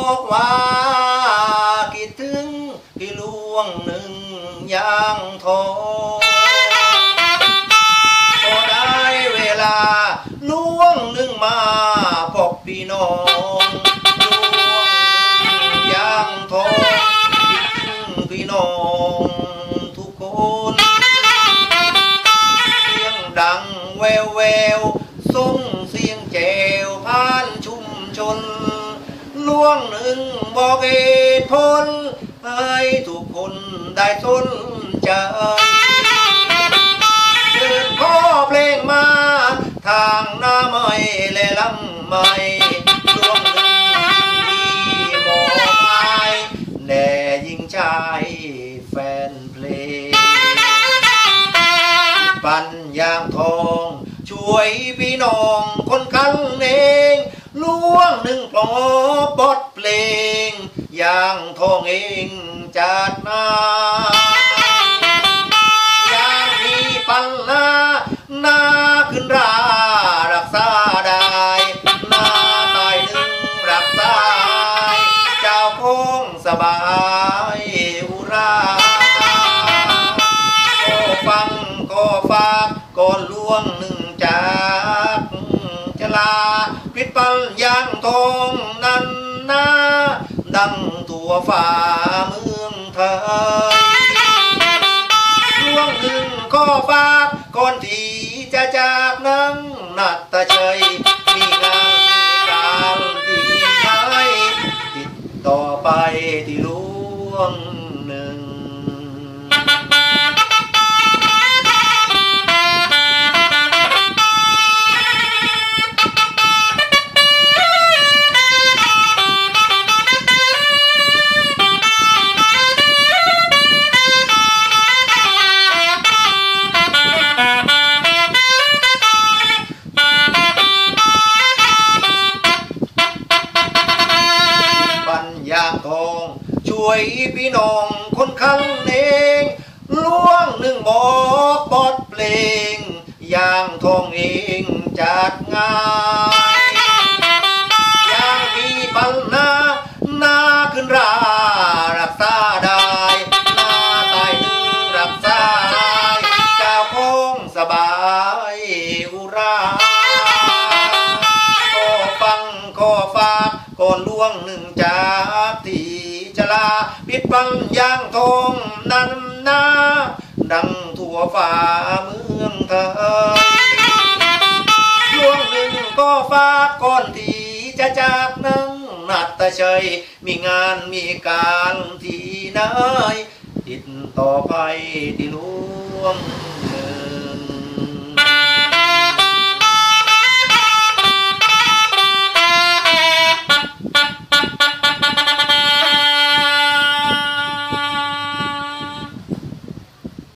อกว่าคิดถึงพี่ล่วงหนึ่งยางทองก็ได้เวลาล่วงหนึ่งมาพบพี่น้องล่วงยางทองคิดถึงพี่น้องทุกคนเสียงดังแววแววส่งเสียงแจวผ่านชุมชน วงหนึ่งบอกเหตุผลให้ทุกคนได้สนใจเชิญพ่อเพลงมา ทางหน้าไม่และลำไม่ล่วงหนึ่งที่มองไม้แด่ยิ่งชายแฟนเพลง ปันยางทอง ช่วยพี่น้องคนกันเองล่ว งหนึ่งปลอบทเพลงอย่างทองเองจัดมาอย่างมีปัญหาหน้าขึ้นรารักษาได้หน้าตายหนึ่งรักษาเจ้าคงสบายอุราก็ฟังก็ฝากก่อนล่วงหนึ่งจากจะลาพิษปัญญ หนึ่งก็ฝากก่อนที่จะจากนังนัดตะเชยมีงานมีการที่ใช้ติดต่อไปที่ล่วง พี่น้องคนคันเองล่วงหนึ่งบอกบทเพลงอย่างทองเองจัดงานอย่างมีปัญหาหน้าขึ้นรารักษาได้หน้าตายหนึ่งรักษาเจ้าคงสบายอุราก็ฟังก็ฝากก่อนล่วงหนึ่งจากที ปิดปังย่างทองนั้นนาดังทั่วฝ่าเมืองไทยล่วงหนึ่งก็ฟ้าก่อนทีจะจากนั้นนัดตะเชยมีงานมีการที่ไหนติดต่อไปที่ล่วง